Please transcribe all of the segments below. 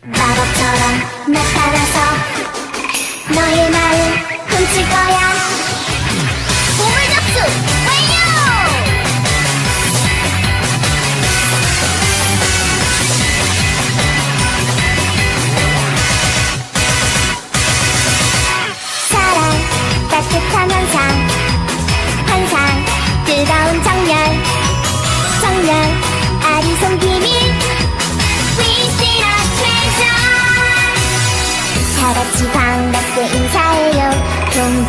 마법처럼 나타나서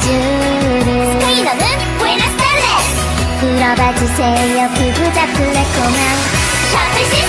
줄을 스페인어는 부에나스아이레스 불어봐주세요. 그 부자 플랫콤한 샤프시!